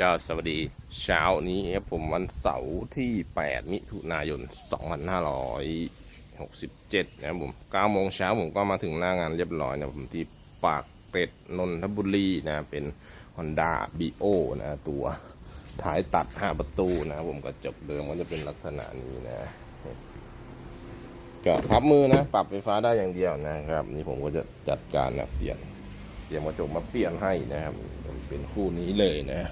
จ้าสวัสดีเช้านี้ครับผมวันเสาร์ที่ 8 มิถุนายน 2567 นะครับผม9โมงเช้าผมก็มาถึงหน้างานเรียบร้อยนะผมที่ปากเป็ดนนทบุรีนะ เป็น Honda b โอนะตัวท้ายตัด 5 ประตูนะผมกระจกเดิมก็จะเป็นลักษณะนี้นะ ก็พับมือนะ ปรับไฟฟ้าได้อย่างเดียวนะครับ นี่ผมก็จะจัดการนะเปลี่ยนเตรียมกระจกมาเปลี่ยนให้นะครับ เป็นคู่นี้เลยนะ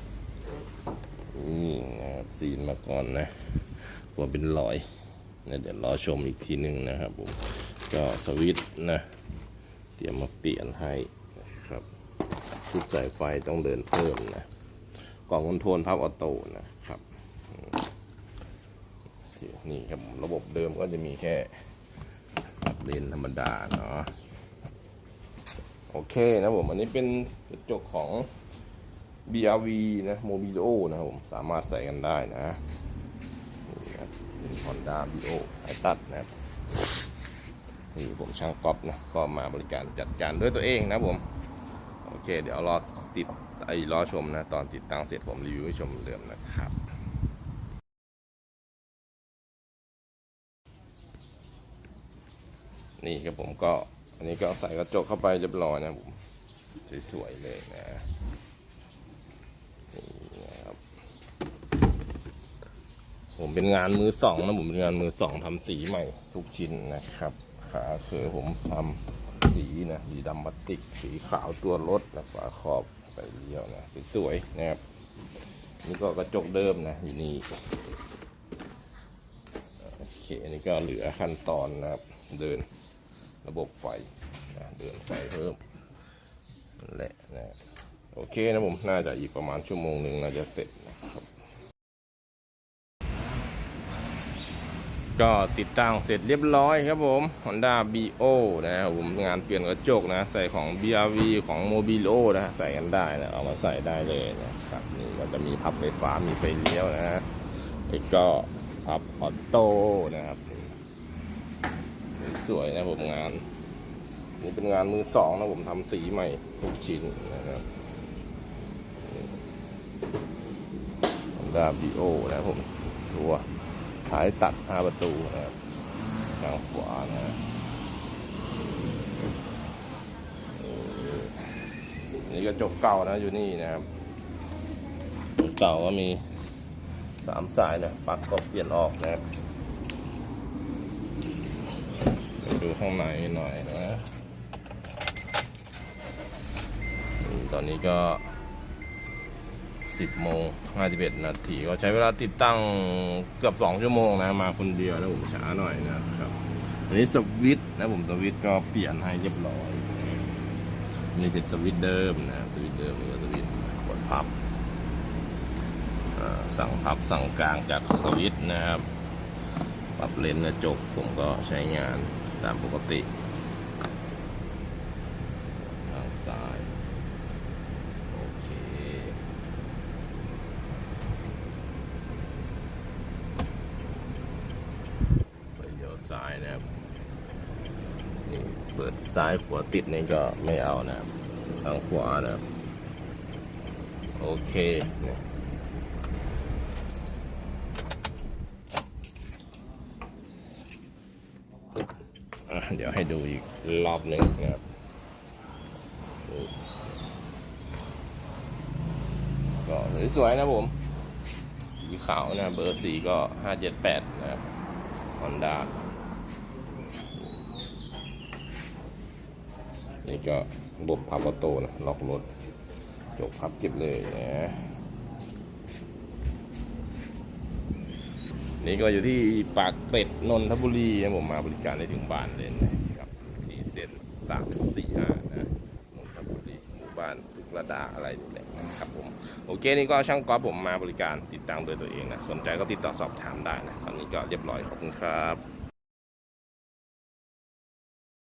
นี่นะครับซีนมาก่อนนะกลัวเป็นรอยนะเดี๋ยวรอชมอีกทีหนึ่งนะครับผมก็สวิตช์นะ เตรียมมาเปลี่ยนให้นะครับชุดสายไฟต้องเดินเพิ่มนะกล่องคอนโทรลพับออโต้นะครับนี่ครับระบบเดิมก็จะมีแค่ปรับเลนธรรมดาเนาะโอเคนะผมอันนี้เป็นกระจกของ BRV นะ Mobilo นะครับผมสามารถใส่กันได้นะนี่นะครับเป็น Honda BO ไอตัดนะครับนี่ผมช่างก๊อปนะก็มาบริการจัดการด้วยตัวเองนะผมโอเค เดี๋ยวรอติดไอ้รอชมนะ ตอนติดตั้งเสร็จผมรีวิวให้ชมเหมือนเดิมนะครับนี่ครับผมก็อันนี้ก็ใส่กระจกเข้าไปเรียบร้อยนะผมสวยๆเลยนะ ผมเป็นงานมือสองนะผมเป็นงานมือสองทำสีใหม่ทุกชิ้นนะครับ ขาเคือผมทำสีนะสีดำพลาติก สีขาวตัวรถนะฝาขอบไปเลี้ยวนะสวยๆนะครับนี่ก็กระจกเดิมนะอยู่นี่โอเคนนี้ก็เหลือขั้นตอนนะครับ เดินระบบไฟนะเดินไฟเพิ่มนั่นและนะ โอเคนะผมน่าจะอีกประมาณชั่วโมงหนึ่งน่าจะเสร็จนะครับ ก็ติดตั้งเสร็จเรียบร้อยครับผม Honda BO นะครับผมงานเปลี่ยนกระจกนะ ใส่ของ BRV ของ Mobilo นะใส่กันได้นะเอามาใส่ได้เลยนะครับนี่ก็จะมีพับไฟฟ้ามีไฟเลี้ยวนะแล้วก็พับออโต้นะครับสวยนะผมงาน นี่เป็นงานมือสองนะผมทำสีใหม่ทุกชิ้นนะครับ Honda BO นะผมตัวท้ายตัด5ประตูนะครับทางขวานะนี่กระจกเก่านะอยู่นี่นะครับจกเก่าก็มีสามสายนะปลั๊กก็เปลี่ยนออกนะครับไปดูข้างในหน่อยนะ ตอนนี้ก็ 10โมง51 นาทีก็ใช้เวลาติดตั้งเกือบ 2 ชั่วโมงนะ มาคนเดียวแล้วผมช้าหน่อยนะครับ อันนี้สวิตนะผมสวิตก็เปลี่ยนให้เรียบร้อยนี่เป็นสวิตเดิมนะสวิตเดิมนี่ก็สวิตกดพับสั่งพับสั่งกลางจากสวิตนะครับ ปรับเลนส์กระจกผมก็ใช้งานตามปกติทางซ้าย โอเค ไปเลี้ยวซ้ายนะครับ นี่ เปิดซ้ายขวาติดนี่ก็ไม่เอานะครับทางขวานะครับ โอเคเนี่ยเดี๋ยวให้ดูอีกรอบหนึ่งนะครับก็สวยๆนะผมสีขาวนะเบอร์สีก็ห้าเจ็ดแปดนะครับฮ นี่ก็ระบบพับออโต้นะล็อกรถจกพับเก็บเลยนะนี่ก็อยู่ที่ปากเป็ดนนทบุรีนะผมมาบริการได้ถึงบ้านเลยนะครับที่เส้นสามสี่ห้านะนนทบุรีหมู่บ้านทุกระดาอะไรนี่แหละนะครับผมโอเคนี่ก็ช่างก๊อฟผมมาบริการติดตั้งโดยตัวเองนะสนใจก็ติดต่อสอบถามได้นะตอนนี้ก็เรียบร้อยขอบคุณครับ